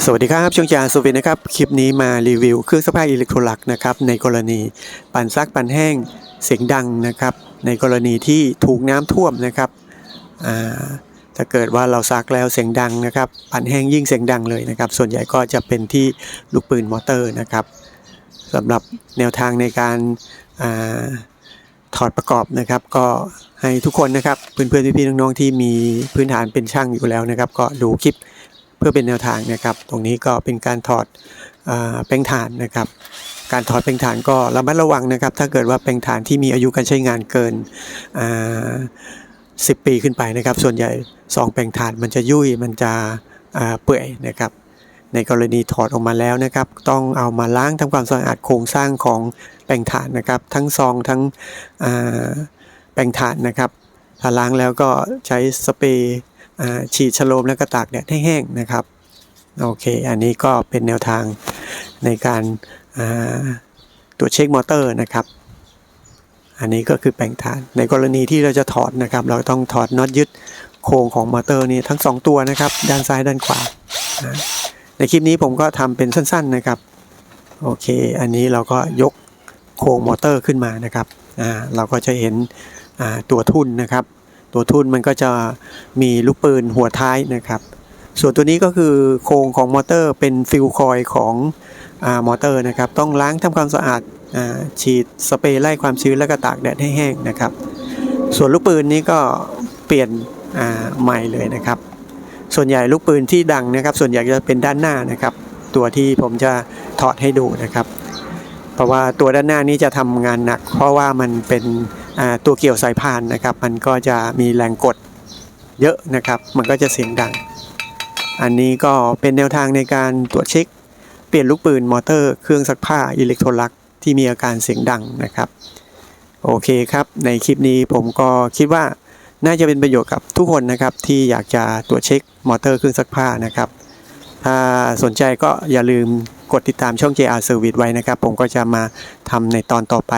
สวัสดีครับช่วงจานสุวินนะครับ คลิปนี้มารีวิวเครื่องซักผ้าอิเล็กโทรลักนะครับ ในกรณีปั่นซักปั่นแห้งเสียงดังนะครับ ในกรณีที่ถูกน้ำท่วมนะครับถ้าเกิดว่าเราซักแล้วเสียงดังนะครับ ปั่นแห้งยิ่งเสียงดังเลยนะครับ ส่วนใหญ่ก็จะเป็นที่ลูกปืนมอเตอร์นะครับสำหรับแนวทางในการอาถอดประกอบนะครับ ก็ให้ทุกคนนะครับเพื่อนๆพี่ๆน้องๆที่มีพื้นฐานเป็นช่างอยู่แล้วนะครับ ก็ดูคลิป พื่อเป็นแนวทางนะครับ ตรงนี้ก็เป็นการถอดแป้งถ่านนะครับ การถอดแป้งถ่านก็ระมัดระวังนะครับ ถ้าเกิดว่าแป้งถ่านที่มีอายุการใช้งานเกิน10 ปีขึ้นไปนะครับ ส่วนใหญ่ซองแป้งถ่านมันจะยุ่ยมันจะเปื่อยนะครับ ในกรณีถอดออกมาแล้วนะครับ ต้องเอามาล้างทำความสะอาดโครงสร้างของแป้งถ่านนะครับ ทั้งซองทั้งแป้งถ่านนะครับถ้าล้างแล้วก็ใช้สเปรย์ ฉีดชโลมแล้วก็ตากแดดให้แห้งนะครับโอเค อันนี้ก็เป็นแนวทางในการตรวจเช็คมอเตอร์นะครับ อันนี้ก็คือแปลงฐาน ในกรณีที่เราจะถอดนะครับ เราต้องถอดน็อตยึดโครงของมอเตอร์นี้ทั้งสองตัวนะครับ ด้านซ้ายด้านขวา ในคลิปนี้ผมก็ทำเป็นสั้นๆนะครับ โอเค อันนี้เราก็ยกโครงมอเตอร์ขึ้นมานะครับ เราก็จะเห็นตัวทุ่นนะครับ ตัวทุ่นมันก็จะมีลูกปืนหัวท้ายนะครับ ส่วนตัวนี้ก็คือโครงของมอเตอร์เป็นฟิลคอยของอมอเตอร์นะครับ ต้องล้างทำความสะอาดอาฉีดสเปรย์ไล่ความชื้นแล้วก็ตากแดดให้แห้งนะครับ ส่วนลูกปืนนี้ก็เปลี่ยนใหม่เลยนะครับ ส่วนใหญ่ลูกปืนที่ดังนะครับ ส่วนใหญ่จะเป็นด้านหน้านะครับ ตัวที่ผมจะถอดให้ดูนะครับ เพราะว่าตัวด้านหน้านี้จะทำงานหนัก เพราะว่ามันเป็นตัวเกี่ยวสายพานนะครับ มันก็จะมีแรงกดเยอะนะครับ มันก็จะเสียงดัง อันนี้ก็เป็นแนวทางในการตรวจเช็ค เปลี่ยนลูกปืนมอเตอร์ เครื่องซักผ้าอิเล็กโทรลักที่มีอาการเสียงดังนะครับ โอเคครับ ในคลิปนี้ผมก็คิดว่าน่าจะเป็นประโยชน์กับทุกคนนะครับที่อยากจะตรวจเช็คมอเตอร์เครื่องซักผ้านะครับ ถ้าสนใจก็อย่าลืม กดติดตามช่อง JR Service ไว้นะครับ ผมก็จะมาทำในตอนต่อไป